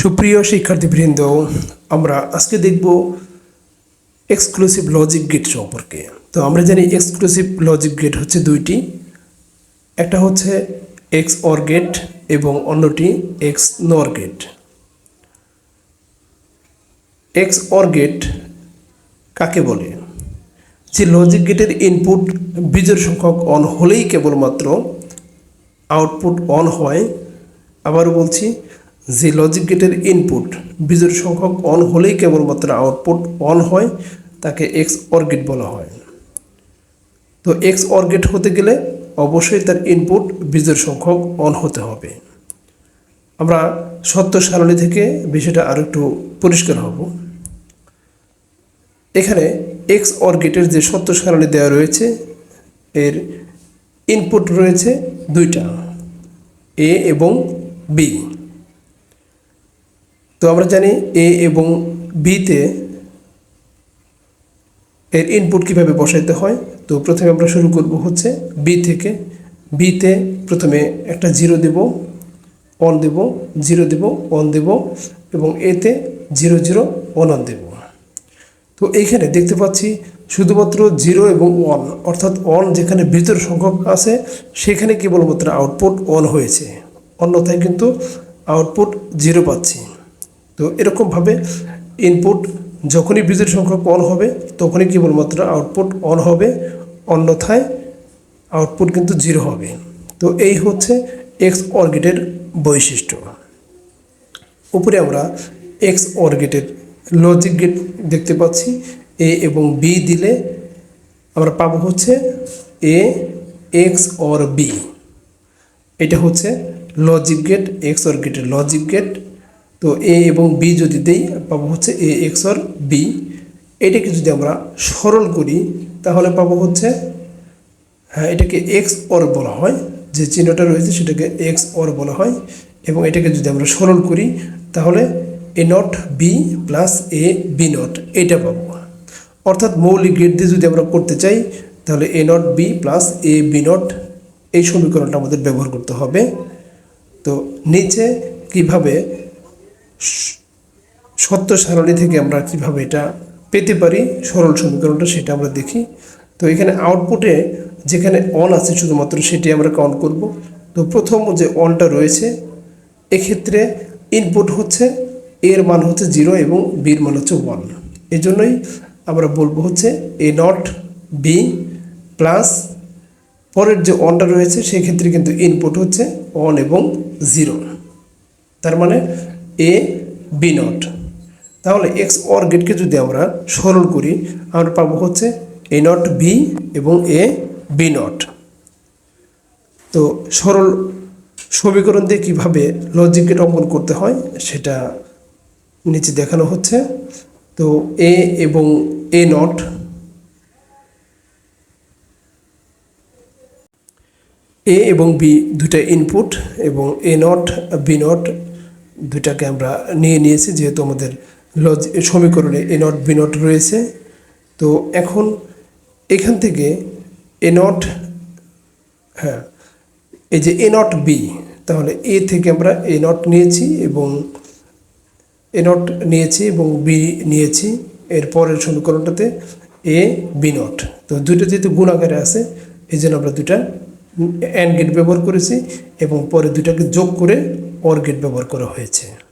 সুপ্রিয় শিক্ষার্থীবৃন্দ, আমরা আজকে দেখব এক্সক্লুসিভ লজিক গেট সম্পর্কে। তো আমরা জানি এক্সক্লুসিভ লজিক গেট হচ্ছে দুইটি। একটা হচ্ছে এক্স অর গেট এবং অন্যটি এক্স নর গেট এক্স অর গেট কাকে বলে? যে লজিক গেটের ইনপুট বীজের সংখ্যক অন হলেই কেবলমাত্র আউটপুট অন হয়। আবারও বলছি যে লজিক গেটের ইনপুট বীজের সংখ্যক অন হলেই কেবলমাত্র আউটপুট অন হয়, তাকে এক্স অর গেট বলা হয়। তো এক্স অর গেট হতে গেলে অবশ্যই তার ইনপুট বীজের সংখ্যক অন হতে হবে। আমরা সত্য সারণী থেকে বিষয়টা আরও একটু পরিষ্কার হব। এখানে এক্স অর গেটের যে সত্য সারণী দেওয়া রয়েছে, এর ইনপুট রয়েছে দুইটা এ এবং বি তো আমরা জানি এ এবং বিতে এর ইনপুট কীভাবে বসাইতে হয়? তো প্রথমে আমরা শুরু করব হচ্ছে বি থেকে। বিতে প্রথমে একটা জিরো দেব অন দেব জিরো দেব অন দেব এবং এতে জিরো জিরো অন অন দেব। তো এইখানে দেখতে পাচ্ছি শুধুমাত্র জিরো এবং ওয়ান অর্থাৎ অন যেখানে ভিতর সংখ্যক আছে, সেখানে কেবলমাত্র আউটপুট অন হয়েছে। অন্যথায় কিন্তু আউটপুট জিরো পাচ্ছি। তো এরকমভাবে ইনপুট যখনই বীজের সংখ্যক অন হবে, তখনই কেবলমাত্র আউটপুট অন হবে, অন্যথায় আউটপুট কিন্তু জিরো হবে। তো এই হচ্ছে এক্স অর্গেটের বৈশিষ্ট্য। উপরে আমরা এক্স অর্গেটের লজিক গেট দেখতে পাচ্ছি। এ এবং বি দিলে আমরা পাবো হচ্ছে এ এক্স অর বি এটা হচ্ছে লজিক গেট এক্স অর গেটের লজিক গেট তো এ এবং বি যদি দেই, পাবো হচ্ছে এ, এক্স অর বি। এটাকে যদি আমরা সরল করি, তাহলে পাবো হচ্ছে হ্যাঁ এটাকে এক্স অর বলা হয়। যে চিহ্নটা রয়েছে সেটাকে এক্স অর বলা হয়। এবং এটাকে যদি আমরা সরল করি, তাহলে A not B plus A B not, এটা পাবো। অর্থাৎ মৌলিক গেট দিয়ে যদি আমরা করতে চাই, তাহলে A not B plus A B not, এই সমীকরণটা আমাদের ব্যবহার করতে হবে। তো নিচে কীভাবে সত্য সারণী থেকে আমরা কীভাবে এটা পেতে পারি? সরল সমীকরণটা সেটা আমরা দেখি। তো এখানে আউটপুটে যেখানে অন আছে শুধুমাত্র সেটি আমরা কাউন্ট করব। তো প্রথম যে অনটা রয়েছে, এক্ষেত্রে ইনপুট হচ্ছে এর মান হচ্ছে জিরো এবং বির মান হচ্ছে ওয়ান এই জন্যই আমরা বলব হচ্ছে এ নট বি প্লাস পরের যে অনটা রয়েছে সেই ক্ষেত্রে কিন্তু ইনপুট হচ্ছে অন এবং জিরো তার মানে এ বি নট তাহলে এক্স অর গেটকে যদি আমরা সরল করি, আমরা পাবো হচ্ছে এ নট বি এবং এ বি নট তো সরল সমীকরণ দিয়ে কীভাবে লজিক গেট অঙ্কন করতে হয়, সেটা নিচে দেখানো হচ্ছে। তো এ এবং এ নট এ এবং বি দুটা ইনপুট এবং এ নট বি নট দুটাকে আমরা নিয়ে নিয়েছি, যেহেতু আমাদের লজ সমীকরণে এ নট বি নট রয়েছে। তো এখন এখান থেকে এ নট হ্যাঁ এই যে এ নট বি তাহলে এ থেকে আমরা এ নট নিয়েছি এবং এ নট নিয়েছি এবং বি নিয়েছি। এর পরের সমীকরণটাতে এ বি নট তো দুটো যেহেতু গুণ আকারে আছে, এই জন্য আমরা দুটা অ্যান্ড গেট ব্যবহার করেছি এবং পরে দুটাকে যোগ করে অর ব্যবহার করা হয়েছে।